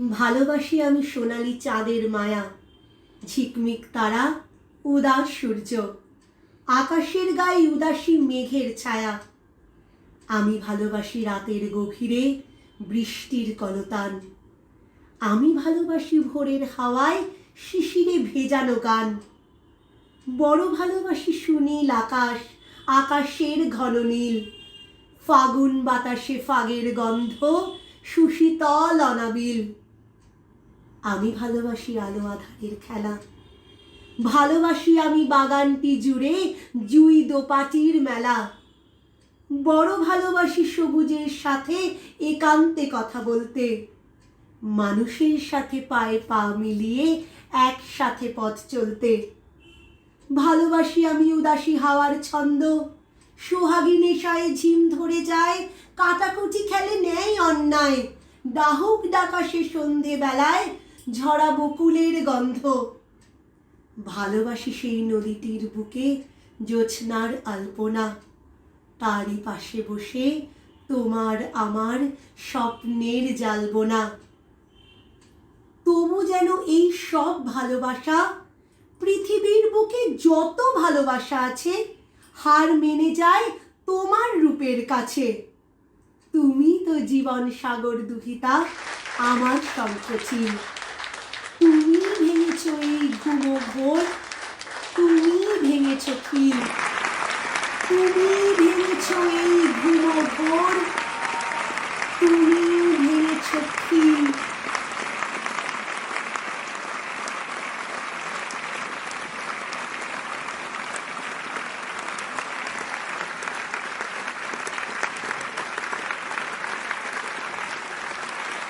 ভালোবাসি আমি সোনালি চাঁদের মায়া, ঝিকমিক তারা, উদাস সূর্য, আকাশের গায়ে উদাসী মেঘের ছায়া। আমি ভালোবাসি রাতের গভীরে বৃষ্টির কলতান। আমি ভালোবাসি ভোরের হাওয়ায় শিশিরে ভেজানো গান। বড় ভালোবাসি সুনীল আকাশ, আকাশের ঘন নীল। ফাগুন বাতাসে ফাগের গন্ধ, সুশীতল অনাবিল। আমি ভালোবাসি আলো আধারের খেলা। ভালোবাসি আমি বাগানটি জুড়ে জুই দোপাটির মেলা। বড় ভালোবাসি সবুজের সাথে একান্তে কথা বলতে। মানুষের সাথে পায়ে পা মিলিয়ে একসাথে পথ চলতে। ভালোবাসি আমি উদাসী হাওয়ার ছন্দ। সোহাগী নেশায় ঝিম ধরে যায়, কাটাকুটি খেলে নেয় অন্যায়। ডাহুক ডাকা সে সন্ধে বেলায় ঝরা বকুলের গন্ধ। ভালোবাসি সেই নদীটির বুকে জোছনার আলপনা। তারই পাশে বসে তোমার আমার স্বপ্নের জালবোনা। তবু যেন এই সব ভালোবাসা পৃথিবীর বুকে যত ভালোবাসা আছে, হার মেনে যায় তোমার রূপের কাছে। তুমি তো জীবন সাগর দুহিতা, আমার ভেঙেছ এই ঘুমো